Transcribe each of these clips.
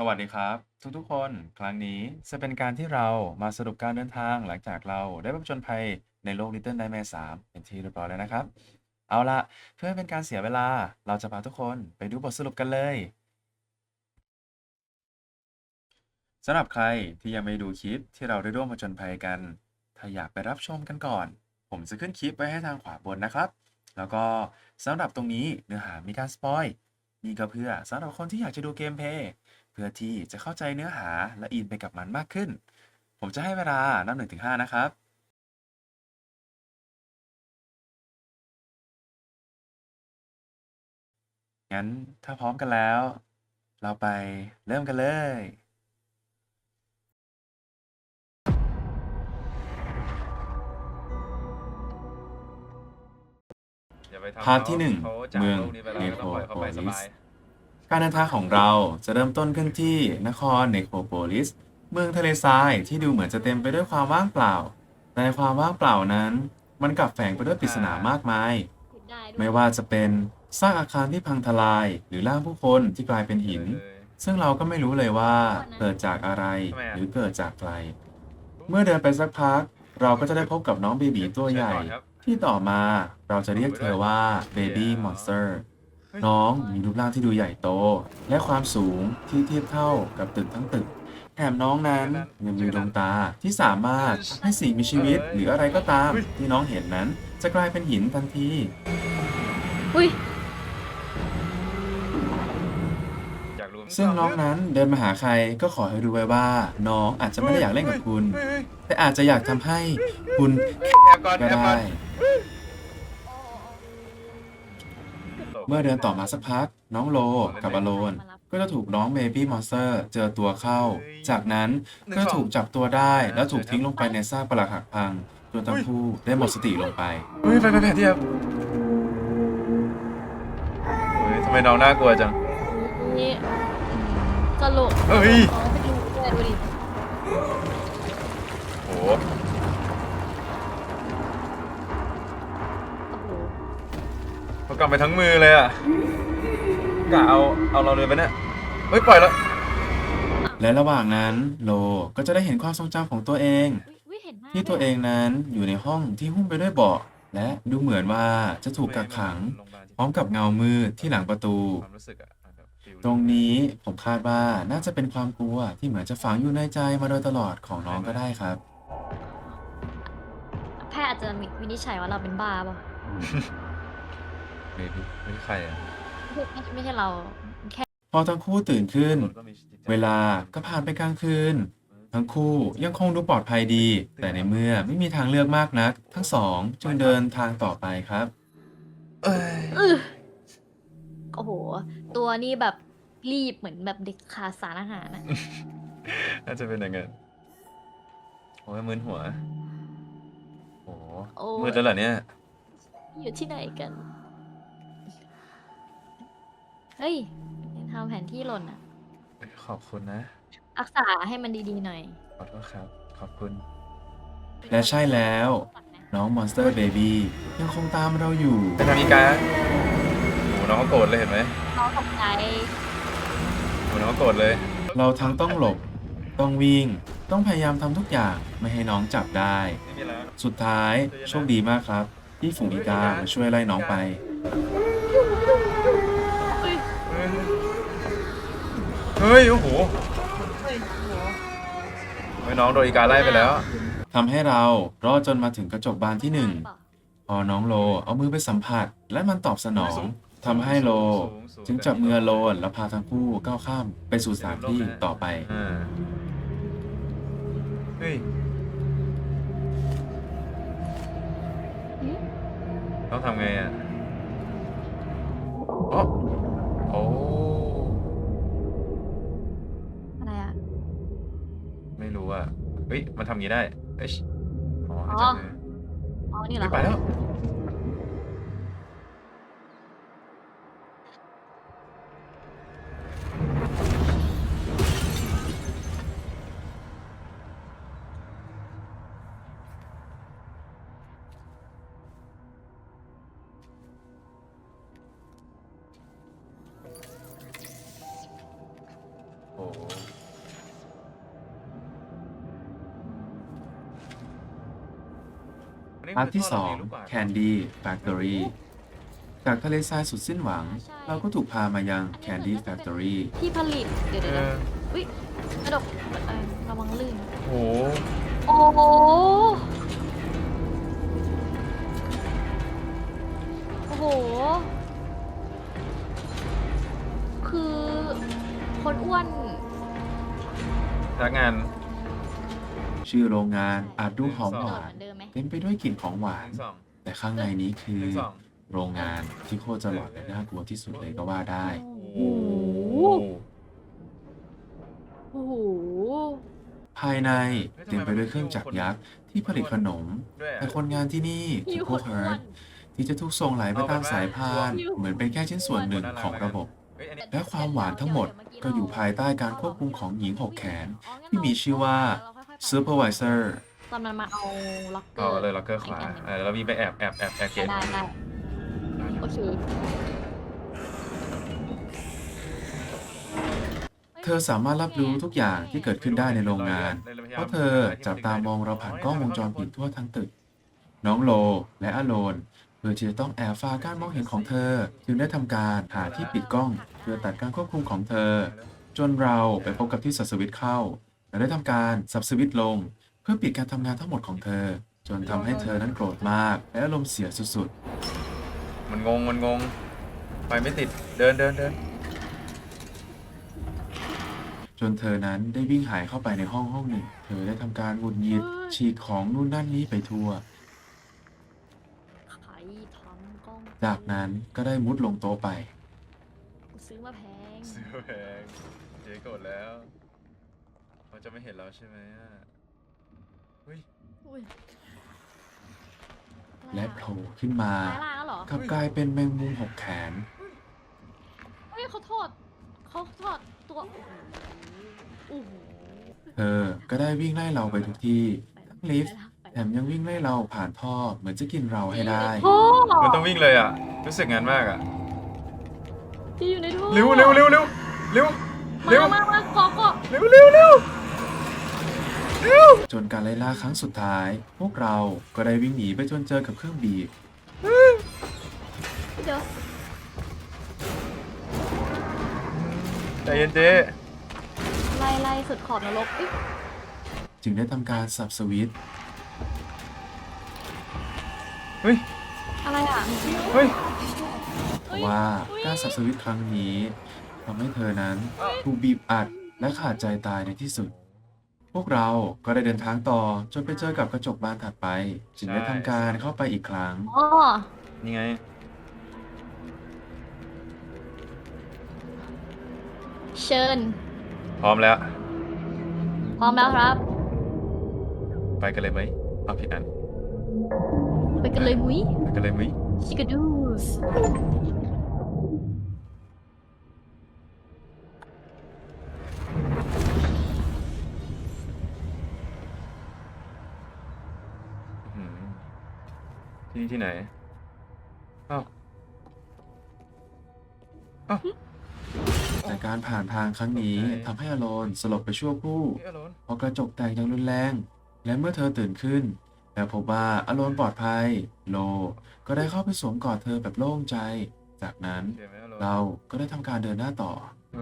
สวัสดีครับ ทุกๆ คนครั้งนี้จะเป็นการที่เรามาสรุปการเดินทางหลังจากเราได้ไปผจญภัยในโลก Little Nightmare 3 เป็นที่เรียบร้อยแล้วนะครับ เอาละเพื่อไม่เป็นการเสียเวลาเราจะพาทุกคนไปดูบทสรุปกันเลยสำหรับใครที่ยังไม่ดูคลิปที่เราได้ร่วมผจญภัยกัน ถ้าอยากไปรับชมกันก่อน ผมจะขึ้นคลิปไว้ให้ทางขวาบนนะครับ แล้วก็สำหรับตรงนี้เนื้อหามีการสปอยนี่ก็เพื่อสำหรับคนที่อยากจะดูเกมเพลย์ พื่อที่จะเข้าใจเนื้อหาและอินไปกับมันมากขึ้น ผมจะให้เวลานับหนึ่งถึงห้านะครับงั้นถ้าพร้อมกันแล้ว เราไปเริ่มกันเลยอย่าไปทำพาร์ทที่หนึ่งเขาจากเมืองโลกนี้ไปแล้วก็ต้องปล่อยเขาไปสบาย การเดินทางของเราจะเริ่มต้นขึ้นที่นครเนโครโปลิส เมืองทะเลทรายที่ดูเหมือนจะเต็มไปด้วยความว่างเปล่า แต่ในความว่างเปล่านั้น มันกลับแฝงไปด้วยปริศนามากมาย ไม่ว่าจะเป็นซากอาคารที่พังทลาย หรือร่างผู้คนที่กลายเป็นหิน ซึ่งเราก็ไม่รู้เลยว่าเกิดจากอะไรหรือเกิดจากใครเมื่อเดินไปสักพัก เราก็จะได้พบกับน้องเบบีตัวใหญ่ ที่ต่อมาเราจะเรียกเธอว่า Baby Monster น้อ งมีรูปร่างที่ดูใหญ่โต และความสูงที่เทียบเท่ากับตึกทั้งตึก แถมน้องนั้นยังมีดวงตาที่สามารถให้สิ่งมีชีวิตหรืออะไรก็ตามที่น้องเห็นนั้น จะกลายเป็นหินทันที อุ้ยอยากรู้ซึ่งน้องนั้นเดินมาหาใครก็ขอให้รู้ไว้ว่า น้องอาจจะไม่ได้อยากเล่นกับคุณเฮ้ยเฮ้ยแต่อาจจะอยากทำให้คุณแอบก่อนก็แอบก่อได้ เมื่อเดินต่อมาสักพัก น้องโลกับอโลน ก็จะถูกน้องเบบี้มอนสเตอร์เจอตัวเข้า จากนั้นก็ถูกจับตัวได้แล้วถูกทิ้งลงไปในซากปรักหักพังจนทั้งคู่ได้หมดสติลงไปเฮ้ยไปไปไปเทียบเฮ้ยทำไมน้องน่ากลัวจัง นี่ตลกเฮ้ยอ๋อไปดูด้วยดูดิโอ้โห เขากำไปทั้งมือเลยอะกะเอาเอาเราเลยไปเนี่ยเฮ้ยปล่อยแล้ว และระหว่างนั้นโลก็จะได้เห็นความทรงจำของตัวเองอุ๊ยอุ๊ยเห็นหน้าที่ตัวเองนั้นอยู่ในห้องที่หุ้มไปด้วยเบาะและดูเหมือนว่าจะถูกกักขัง พร้อมกับเงามืดที่หลังประตู ความรู้สึกอะแบบฟิลตรงนี้ผมคาดว่าน่าจะเป็นความกลัวที่เหมือนจะฝังอยู่ในใจมาโดยตลอดของน้องก็ได้ครับ แพทย์อาจจะมีวินิจฉัยว่าเราเป็นบ้าเปล่ะ เบบี้ไม่ใช่ใครอะไม่ใช่ไม่ใช่เราแค่พอทั้งคู่ตื่นขึ้นก็มีจิตใจเวลาก็ผ่านไปกลางคืน ทั้งคู่ยังคงดูปลอดภัยดี แต่ในเมื่อไม่มีทางเลือกมากนัก ทั้งสองจึงเดินทางต่อไปครับ เอ้ยอื้อโอ้โห ตัวนี้แบบรีบเหมือนแบบเด็กขาดสารอาหารนะน่าจะเป็นอย่างนั้นโอ้ยมึนหัว โอ้โหโอ้มืดแล้วเหรอเนี่ย อยู่ที่ไหนกัน เฮ้ยทำแผนที่หล่นอะ ขอบคุณนะรักษาให้มันดีๆหน่อย ขอโทษครับ ขอบคุณ และใช่แล้ว น้องมอนสเตอร์เบบี้ยังคงตามเราอยู่เป็นทางอีกาโอ้น้องเขาโกรธเลยเห็นไหมน้องตกใจโอ้น้องเขาโกรธเลย เราทั้งต้องหลบ ต้องวิ่ง ต้องพยายามทำทุกอย่างไม่ให้น้องจับได้ ไม่มีแล้ว สุดท้ายโชคดีมากครับ ที่ฝูงอีกามาช่วยไล่น้องไป เฮ้ย โอ้โหเฮ้ยน้องโดนอีกาไล่ไปแล้ว ทำให้เรารอดจนมาถึงกระจกบานที่หนึ่งพอน้องโลเอามือไปสัมผัส และมันตอบสนองทำให้โล จึงจับมือโลนแล้วพาทั้งคู่ก้าวข้ามไปสู่สถานที่ต่อไปอ่าเฮ้ยหืมต้องทำไงอะอ๋อโอ้ เฮ้ย มันทำงี้ได้เอ้ยอ๋ออ๋อนี่เหรอ ไปแล้ว โอ้ พาร์ทที่คืสองท่เรามีลูกบาศก์ Candy Factory จากทะเลทรายสุดสิ้นหวัง เราก็ถูกพามายัง Candy Factory ที่ผลิต เดี๋ยวเอเดี๋ยวออุ้ยกระดกเออระวังลื่น โอ้โหโอ้โหโอ้โห คือคนอ้วน พนักงาน ชื่อโรงงานอาจดูหอมหวาเหนมือนเดิมไหมเต็มไปด้วยกลิ่นของหวาหนนึ่งสองแต่ข้างในนี้คืหอนึ่งสองโรงงานที่โคตรจะหลอนและน่ากลัวที่สุดเลยก็ว่าได้ โอ้โหโอ้โห ภายในเต็มไปด้วยเครื่องจักรยักษ์ที่ผลิตขนมด้วยอะแต่คนงานที่นี่หิคือวพวกคนเฮิอ้วร์นตที่จะถูกส่งไหลไปตามสายพานหิวเหมือนเป็นแค่ชิ้นส่วนหนึ่งของระบบเฮ้ยอันนี้และความหวานทั้งหมดก็อยู่ภายใต้การควบคุมของหญิงหกแขน ที่มีชื่อว่า Supervisor ตอนมันมาเอาล็อกเกอเอาร์เลยล็อกเกอร์ขวาเออแล้วมีไปแอบแอบแอบแอบเกได้มได้ได้โอเคเธอสามารถรับรู้ทุกอย่างที่เกิดขึ้นได้ในโรงงาน เพราะเธอจับตามองเราผ่านกล้องวงจรปิดทั่วทั้งตึก น้องโลและอโลนเพื่อที่จะต้องแอบฟ้าการมองเห็นของเธอ จึงได้ทำการหาที่ปิดกล้อง เพื่อตัดการควบคุมของเธอ จนเราไปพบกับที่สับสวิตช์เข้า และได้ทำการสับสวิตช์ลงเพื่อปิดการทำงานทั้งหมดของเธอ จนทำให้เธอนั้นโกรธมาก และอารมณ์เสียสุดมันงงมันงง ไปไม่ติดเดินเดินเดินๆ จนเธอนั้นได้วิ่งหายเข้าไปในห้องห้องหนึ่ง เธอได้ทำการหงุดหงิดฉีกของนู่นนั่นนี้ไปทั่วใครทำกล้องจากนั้นก็ได้มุดลงโต๊ะไป กูซื้อมาแพง เสือแพงเจ๊โกรธแล้วเขาจะไม่เห็นเราใช่ไหมอะเฮ้ย อุ้ยและโผล่ขึ้นมาตายล่างแล้วเหรอกลับกลายเป็นแมงมุมหกแขน เฮ้ยเขาโทษเขาโทษตัวโอ้โหเธอก็ได้วิ่งไล่เราไปทุกที่ทั้งลิฟต์ไปแถมยังวิ่งไล่เราผ่านท่อเหมือนจะกินเราให้ได้โอ้มันต้องวิ่งเลยอะ รู้สึกงั้นมากอะที่อยู่ในท่อเร็วเร็วเร็วเร็วเร็วเร็วมามามาเกาะเกาะเร็วเร็วเร็วเร็ว จนการไล่ล่าครั้งสุดท้าย พวกเราก็ได้วิ่งหนีไปจนเจอกับเครื่องบีบเดี๋ยวใจเย็นเจ๊ไล่ไล่สุดขอบนรกเอ้ยจึงได้ทำการสับสวิตช์เฮ้ย อะไรอะเฮ้ย เพราะว่าการสับสวิตช์ครั้งนี้ทำให้เธอนั้นถูกบีบอัดและขาดใจตายในที่สุดพ วกเราก็ได้เดินทางต่อจนไปเจอกับกระจกบานถัดไป จึงได้ทำการเข้าไปอีกครั้ง อ๋อนี่ไง เชิญ พร้อมแล้ว พร้อมแล้วครับ ไปกันเลยไหมเอาผิดอัน ไปกันเลยมุ้ยไปกันเลยมั้ยชิคาดูส ที่นี่ที่ไหนอ้าวอ้าว แต่การผ่านทางครั้งนี้ตกใจทำให้อโลนสลบไปชั่วครู่เฮ้ยอารอนเพราะกระจกแตกอย่างรุนแรง และเมื่อเธอตื่นขึ้นและพบว่าอโลนปลอดภัย โล ก็ได้เข้าไปสวมกอดเธอแบบโล่งใจ จากนั้นเจ็บไหมอารอนเราก็ได้ทำการเดินหน้าต่อ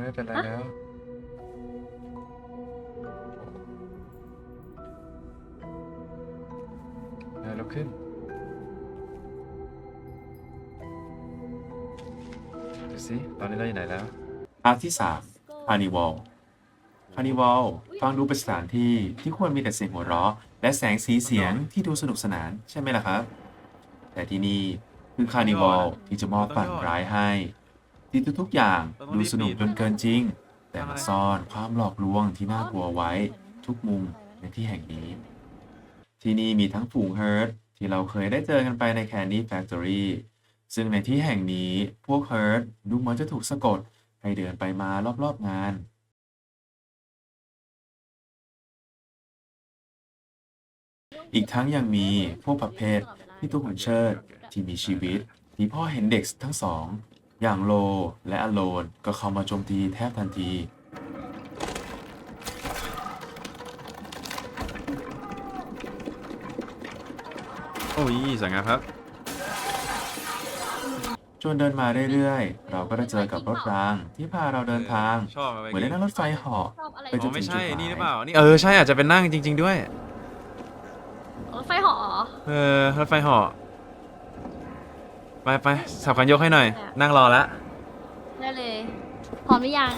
ไม่เป็นไรแล้วได้ลุกขึ้น ดูสิตอนนี้เราอยู่ไหนแล้วอาร์ทที่3 Carnival Carnival ฟังดูเป็นสถานที่ที่ควรมีแต่เสียงหัวเราะ และแสงสีเสียงที่ดูสนุกสนานใช่ไหมล่ะครับ แต่ที่นี่คือ Carnival ที่จะมอบฝันร้ายให้ที่ทุกๆอย่างดูสนุกจนเกินจริง แต่มาซ่อนความหลอกลวงที่น่ากลัวไว้ทุกมุมในที่แห่งนี้ ที่นี่มีทั้งฝูงเฮิร์ตที่เราเคยได้เจอกันไปใน Candy Factory ซึ่งในที่แห่งนี้พวกเฮิร์ตดูเหมือนจะถูกสะกดให้เดินไปมารอบๆงาน อีกทั้งยังมีพวกประเภทที่ตัวหุ่นเชิดที่มีชีวิต ที่พ่อเห็นเด็กทั้งสอง อย่างโลและอโลนก็เข้ามาโจมตีแทบทันทีโอ้ยสัยงามครับ จนเดินมาเรื่อยๆ เราก็ได้เจอกับรถรางที่พาเราเดินทาง ชอบเหมือนได้นั่งรถไฟเหาะชอบอะไรไปจอ๋นอไม่ใช่จุดหมายนี่หรือเปล่านี่เออใช่อาจจะเป็นนั่งจริง ๆ ด้วย รถไฟเหาะเหรอ เออรถไฟเหาะไปไปสับกันยกให้หน่อย นั่งรอแล้วได้เลย พร้อมหรือยัง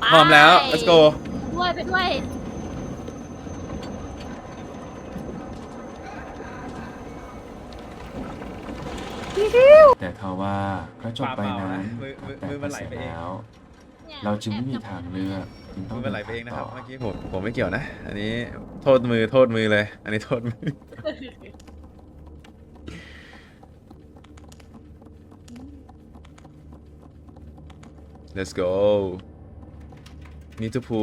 ไปพร้อมแล้ว let's go ด้วยไปด้วย แต่ทว่าก็จบไปนั้นมือมือแต่มือมันไหลไปเองแล้วนี่ยเราจึงไม่มีทางเลือกจึงต้มืองอมันไหลไปเองนะครับต่เมื่อกี้ผมผมไม่เกี่ยวนะ อันนี้โทษมือโทษมือเลย อันนี้โทษมือ let's go นี่ทูพู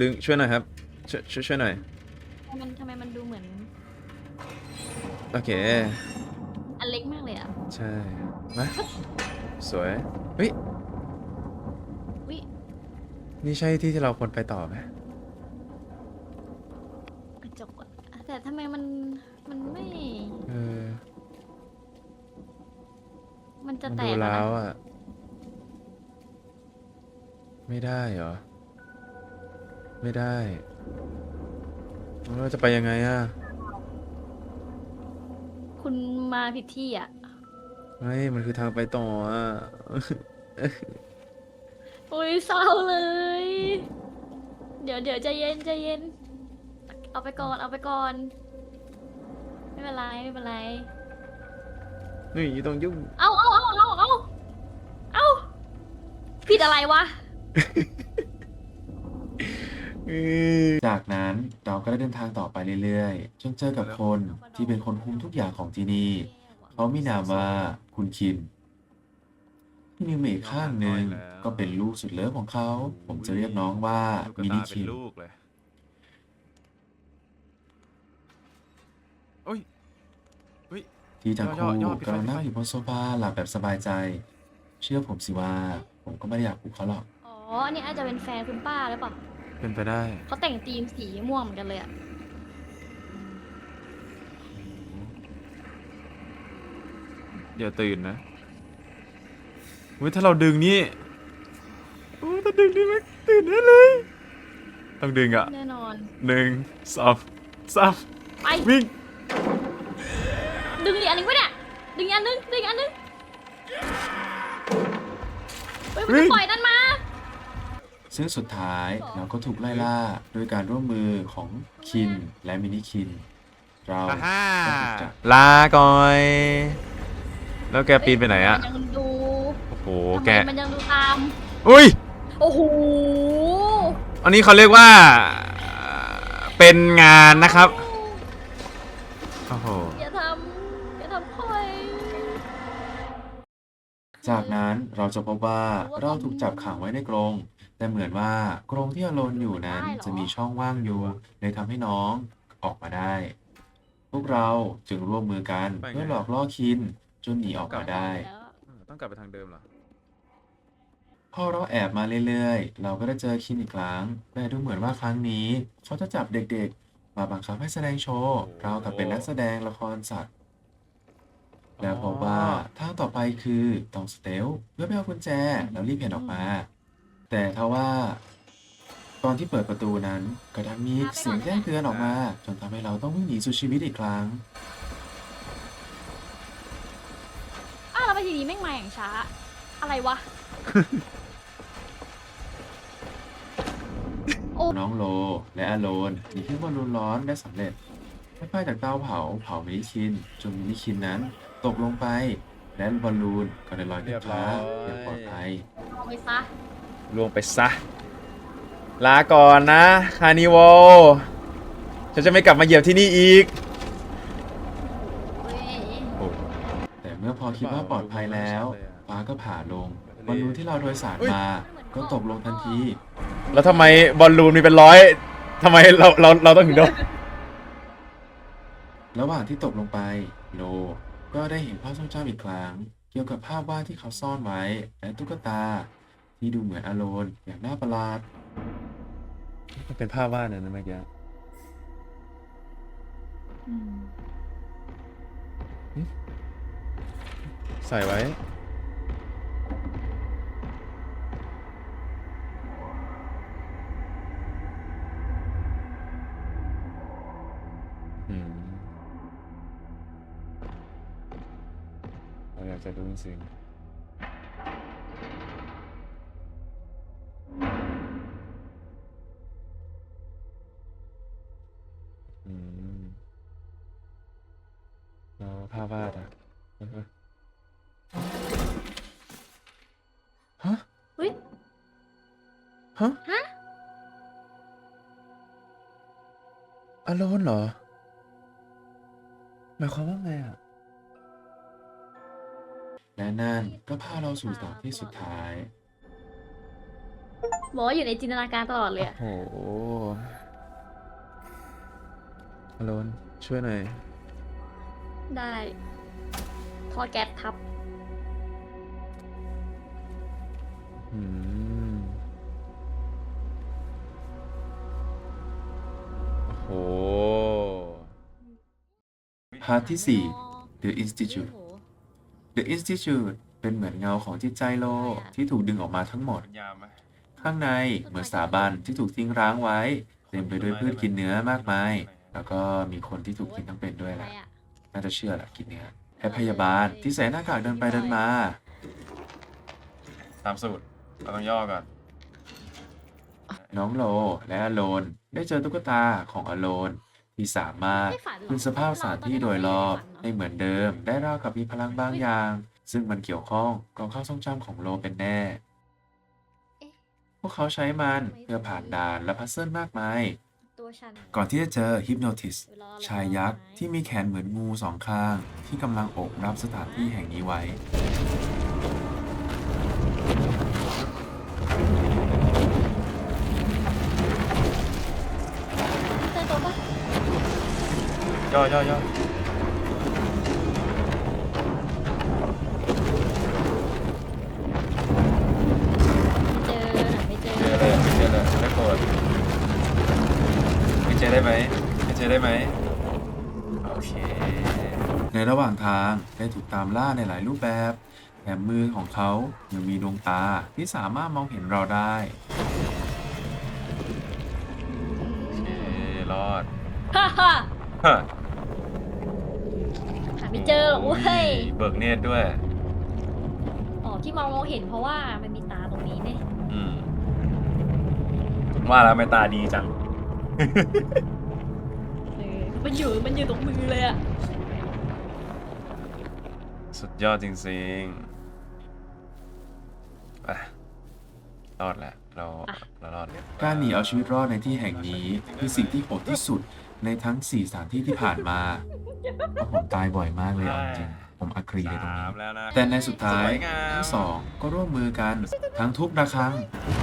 ดึงช่วยหน่อยครับ ช่วยช่วยช่วยหน่อย ทำไมมันทำไมมันดูเหมือนโอเค อันเล็กมากเลยอะใช่มาสวยเฮ้ยวินี่ใช่ที่ที่เราควรไปต่อไหมกระจกอะแต่ทำไมมันมันไม่ เออมันจะมันแตดูกอะแล้นะวอะ ไม่ได้เหรอ ไม่ได้เราจะไปยังไงอะ คุณมาผิดที่อะไม่มันคือทางไปต่ออะ โอ้ยเศร้าเลย เดี๋ยวเดี๋ยวใจเย็นใจเย็น เอาไปก่อนเอาไปก่อน ไม่เป็นไรไม่เป็นไร นี่ต้องยุ่ง เอาเอาเอาเอาเอาเอาผิดอะไรวะ จากนั้นเราก็ได้เดินทางต่อไปเรื่อยๆ จนเจอกับคนที่เป็นคนคุมทุกอย่างของที่นี่เขามีนามว่าคุณคิน ที่นิ้วมืออีกข้างหนึ่งก็เป็นลูกสุดเลิฟของเขา ผมจะเรียกน้องว่าลูกกระมิตานิเป็คินนลูกเลยโอ้ยที่ทั้งย่คู่อๆย่อๆปิดไฟกำลังนั่งปิดไฟอยู่บนโซฟาหลับแบบสบายใจ เชื่อผมสิว่า ผมก็ไม่ได้อยากปลุกเขาหรอก อ๋ออันนี้อาจจะเป็นแฟนคุณป้าหรือเปล่า เป็นไปได้เขาแต่งธีมสีม่วงเหมือนกันเลยอะเดี๋ยวตื่นนะเว้ยถ้าเราดึงนี่โอ้ยถ้าดึงนี่ไหมตื่นแน่เลย ต้องดึงอะแน่นอน หนึ่งสองสามไป วิ่งดึงอีกอันหนึงวะเนี่ยดึงอีกอันหนึงดึงอีกอันหนึงเฮ้ยมันจะปล่อยนั่นมา ซึ่งสุดท้ายเราก็ถูกไล่ล่าโดยการร่วมมือของคินและมินิคิน เราอ่าฮ่าก็ถูกจับลาก่อย แล้วแกปีนไปไหนอะมันยังดูโอ้โหทำแกไมมันยังดูตาม อุ้ย โอ้โห อันนี้เขาเรียกว่าเป็นงานนะครับ โอ้โห อย่าทำ อย่าทำค่อยจากนั้นเราจะพบว่าเราถูกจับขังไว้ในกรง แต่เหมือนว่ากรงที่อโลนอยู่นั้นจะมีช่องว่างอยู่เลยทำให้น้องออกมาได้ พวกเราจึงร่วมมือกันไปไงเพื่อหลอกล่อคินจนหนีออกมาได้แล้วต้องกลับไปทางเดิมเหรอพอเราแอบมาเรื่อยๆ เราก็ได้เจอคินอีกครั้ง แต่ดูเหมือนว่าครั้งนี้ เขาจะจับเด็กๆ มาบังคับให้แสดงโชว์เรากับเป็นนักแสดงละครสัตว์ แล้วพบว่าทางต่อไปคือต้องสเตลเพื่อไปเอากุญแจแล้วรีบเห็นออกมา แต่ทว่า ตอนที่เปิดประตูนั้นก็ดันมีเสียงแจ้งเตือนออกมา จนทำให้เราต้องวิ่งหนีสุดชีวิตอีกครั้ง อ้าวแล้วไปทีนี้แม่งมาอย่างช้า อะไรวะ โอ้ น้องโลและอาโลนหนีขึ้นบอลลูนร้อนได้สำเร็จไม่พลาดจากเตาเผาเผามินิคินจนมินิคินนั้น ตกลงไป และบอลลูนก็ได้ลอยขึ้นฟ้าอย่างปลอดภัย เอาไปซะ ล่วงไปซะ ลาก่อนนะคานิวอลฉันจะไม่กลับมาเหยียบที่นี่อีกเฮ้ยแต่เมื่อพอคิดว่าปลอดภัยแล้วฟ้าก็ผ่าลงบอลลูนที่เราโดยสารมา ก็ตกลงทันที แล้วทำไมบอลลูนมีเป็นร้อยทำไมเราเราเราต้องถึงโดนระหว่างที่ตกลงไปโลก็ได้เห็นภาพทรงจำอีกครั้ง เกี่ยวกับภาพวาดที่เขาซ่อนไว้และตุ๊กตา ที่ดูเหมือนอโลนอย่างน่าประหลาด มันเป็นภาพวาดนะนะเมื่อกี้อืมใส่ไว้ อืมเราอยากจะรู้จริงๆ ฮะฮะอโลนเหรอ หมายความว่าไงอะ และนั่นก็พาเราสู่สถานที่สุดท้าย บอกว่าอยู่ในจินตนาการตลอดเลยอะโอ้โหอโลนช่วยหน่อย ได้ท่อแก๊สทับาร์ทที่ 4 The Institute The Institute เป็นเหมือนเงาของจิตใจโลที่ถูกดึงออกมาทั้งหมดยามไหมข้างในเหมือนสถาบันที่ถูกทิ้งร้างไว้ เต็มไปด้วยพืชกินเนื้อมากมาย แล้วก็มีคนที่ถูกกินทั้งเป็นด้วยอะไรแหละอะน่าจะเชื่อแหละกินเนื้อแพทย์พยาบาลที่ใส่หน้ากากเดินไปเดินมา ตามสูตรเราต้องย่อก่อน น้องโลและอโลนได้เจอตุ๊กตาของอโลน ที่สามารถไม่ฝันหรอคืนสภาพสถานที่โดยรอบให้เหมือนเดิม ได้ราวกับมีพลังบางอย่าง ซึ่งมันเกี่ยวข้องกับความทรงจำของโลเป็นแน่ พวกเขาใช้มันเพื่อผ่านด่านและพัซเซิลมากมาย ก่อนที่จะเจอฮิปโนติสชายยักษ์ที่มีแขนเหมือนงูสองข้าง ที่กำลังโอบรับสถานที่แห่งนี้ไว้ ย่อย่อย่อเจอหาไม่เจอเจอเลยไม่เจอเลยไม่โกรธไม่เจอได้ไหมไม่เจอได้ไหมโอเค ในระหว่างทางได้ถูกตามล่าในหลายรูปแบบแถมมือของเขายังมีดวงตาที่สามารถมองเห็นเราได้ โอเครอดฮ่าฮ่า ฮะหา ไม่เจอหรอกเว้ยเบิกเนตรด้วย อ๋อที่มองมองเห็นเพราะว่ามันมีตาตรงนี้เนี่ยอืม ว่าแล้วไม่ตาดีจัง เออมันอยู่มันอยู่ตรงมือเลยอะสุดยอดจริงๆไปรอดแล้วเราเรารอดเลยการหนีเอาชีวิตรอดในที่แห่งนี้คือสิ่งที่โหดที่สุด ในทั้ง4สถานที่ที่ผ่านมาเพราะผมตายบ่อยมากเลยเอาจริงๆผมอักรีเลยตรงสานี้มแล้วนะ แต่ในสุดท้ายสวยงาม ทั้งสองก็ร่วมมือกันทั้งทุบระฆัง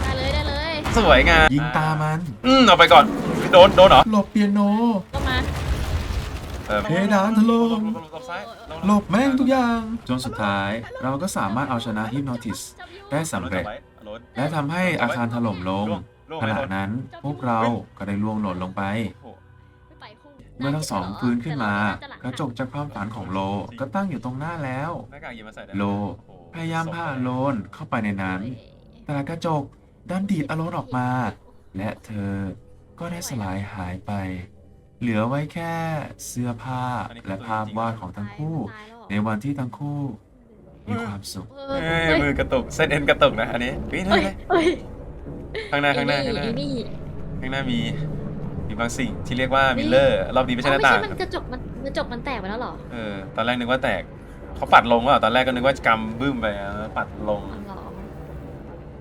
ได้เลยได้เลยสวยงามยิงตามัน อืมเอาไปก่อนโดนโดนเหรอหลบเปียโน ก็มาเออเพดานถล่ม หลบหลบซ้ายหลบแม่งทุกอย่าง จนสุดท้ายเราก็สามารถเอาชนะฮิปโนติสได้สำเร็จโดนและทำให้อาคารถล่มลง ล่วงขไหมณะโดนนั้นพวกเราก็ได้ล่วงหล่นลงไป โอ้โหไม่ไปคู่ เมื่อทั้งสองฟื้นขึ้นมา กระจกจากความฝันของโลก็ตั้งอยู่ตรงหน้าแล้ว หน้ากากหยิบมาใส่ได้ไหมโล โอ้โหพยายามพาอโลนเข้าไปในนั้น แต่กระจกดันดีดอโลนออกมา และเธอก็ได้สลายหายไป เหลือไว้แค่เสื้อผ้าและภาพวาดของทั้งคู่ ในวันที่ทั้งคู่มีความสุข เอเอ้อยเฮ้ยมือกระตุกเส้นเอ็นกระตุกนะอันนี้เฮ้ยนั่เฮ้นยไงเฮ้ยข้างหน้าข้างหน้าข้างหน้าไอ้นี่ข้างหน้ามี มีบางสิ่งที่เรียกว่ามิลเลอร์รอบนี้ไม่ใช่หน้าต่างเอ้ไม่ใช่มันกระจกมันกระจกมันแตกไปแล้วเหรอเออตอนแรกนึกว่าแตกเขาปัดลงว่าตอนแรกก็นึกว่ากำบึ้มไปอะปัดลงอ๋อเหรอ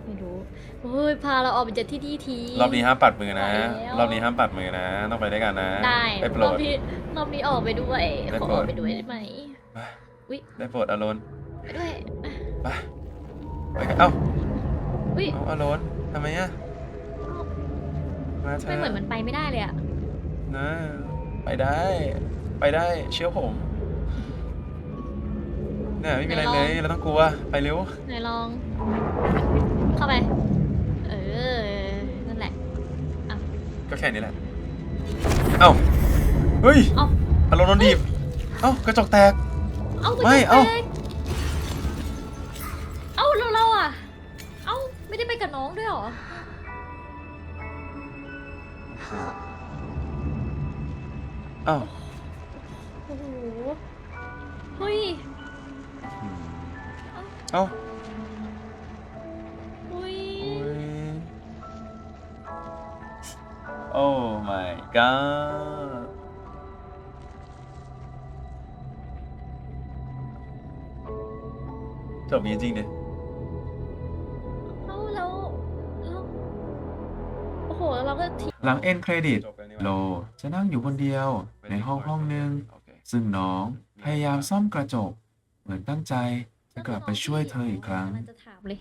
ไม่รู้เฮ้ยพาเราออกไปจากที่นี่ทีรอบนี้ห้ามปัดมือนะไปแล้วรอบนี้ห้ามปัดมือนะต้องไปด้วยกันนะได้ได้โปรรอบดนี้รอบนี้ออกไปด้วยได้ขอโปรอดอกไปด้วยได้ไหม อุ๊ย ได้โปรดอารอนไปด้วยไปไปกันเอ้าอุ้ยเอาอารอนทำไมอะ มาเถไม่เหมือนอะมันไปไม่ได้เลยอะนะ ไปได้ ไปได้เชื่อผมเนี่ยไม่มีอะไรเลยเราต้องกลัวไปเร็วไหนลอง เข้าไป เออ นั่นแหละก็แค่นี้แหละเอ้าเฮ้ยเอ้าอารมณ์โดนดีบเอ้ากระจกแตก เอากระจกไม่แตเอ้ากเอ้าเราเราอะเอ้าไม่ได้ไปกับน้องด้วยเหรอ อ้าโอ้โหเฮ้ยเอ้าเฮ้ยโอ้ my god จบนี้จริงดิเอ้าแล้วแล้วโอ้โหแล้วเราก็ทิ้งหลังเอ็นเครดิตจบแล้วนี่ โลจะนั่งอยู่คนเดียวในห้องห้องหนึ่งโอเคซึ่งน้องพยายามซ่อมกระจก เหมือนตั้งใจจะกลับไปช่วยเธออีกครั้งกำลัจะถามเลย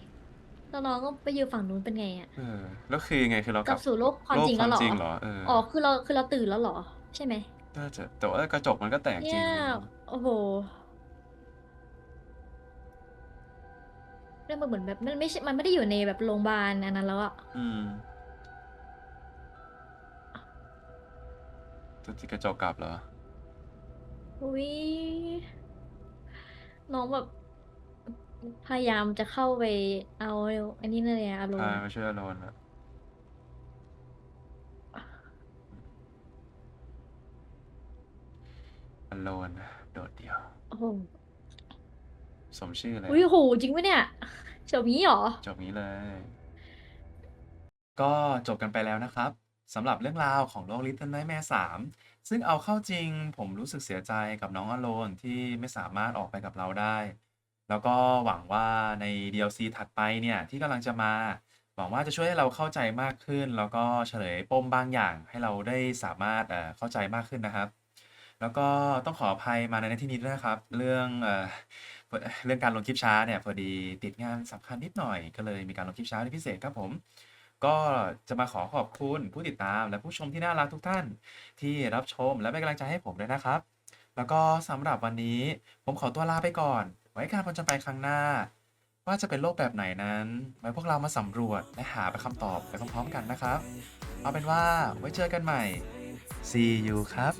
แล้วน้องก็ไปยืนฝั่งนู้นเป็นไงอะเออแล้วคือยังไงคือเรากกลัลับบสู่โลกความโลกจริงคแล้ววามเหรอจริงเหรอเอออ๋อคือเราคือเราตื่นแล้วเหรอ ใช่ไหมน่าจะแต่ว่ากระจกมันก็แตกจริเนี่งยโอ้โหเรื่องมันเหมือนแบบมันไม่ใช่มันไม่ได้อยู่ในแบบโรงพยาบาลอันนั้นแล้วอะอืม ตัวที่กระจกกลับเหรอ อุ้ยน้องแบบ พยายามจะเข้าไปเอาอันนี้เลยอะอารมพาณ์มาช่วยอโลนแล้วอโลนโดดเดี่ยว โอ้โหสมชื่อเลย อุ้ยโหจริงปะเนี่ยเฉยวนี้เหรอ จบนี้เลย ก็จบกันไปแล้วนะครับ สำหรับเรื่องราวของโลก Little Nightmare 3 ซึ่งเอาเข้าจริงผมรู้สึกเสียใจกับน้องอโลนที่ไม่สามารถออกไปกับเราได้ แล้วก็หวังว่าใน DLC ถัดไปเนี่ย ที่กำลังจะมา หวังว่าจะช่วยให้เราเข้าใจมากขึ้น แล้วก็เฉลยปมบางอย่างให้เราได้สามารถเอ่อเข้าใจมากขึ้นนะครับ แล้วก็ต้องขออภัยมาในที่นี้ด้วยนะครับ เรื่องเอ่อเรื่องการลงคลิปช้าเนี่ยพอดีติดงานสำคัญนิดหน่อย ก็เลยมีการลงคลิปช้าเป็นพิเศษครับผม ก็จะมาขอขอบคุณผู้ติดตามและผู้ชมที่น่ารักทุกท่าน ที่รับชมและเป็นกำลังใจให้ผมด้วยนะครับ แล้วก็สำหรับวันนี้ผมขอตัวลาไปก่อน ไว้การผจญไปครั้งหน้า ว่าจะเป็นโลกแบบไหนนั้น ไว้พวกเรามาสำรวจและหาไปคำตอบไปพร้อมๆกันนะครับ เอาเป็นว่าไว้เจอกันใหม่ see you ครับ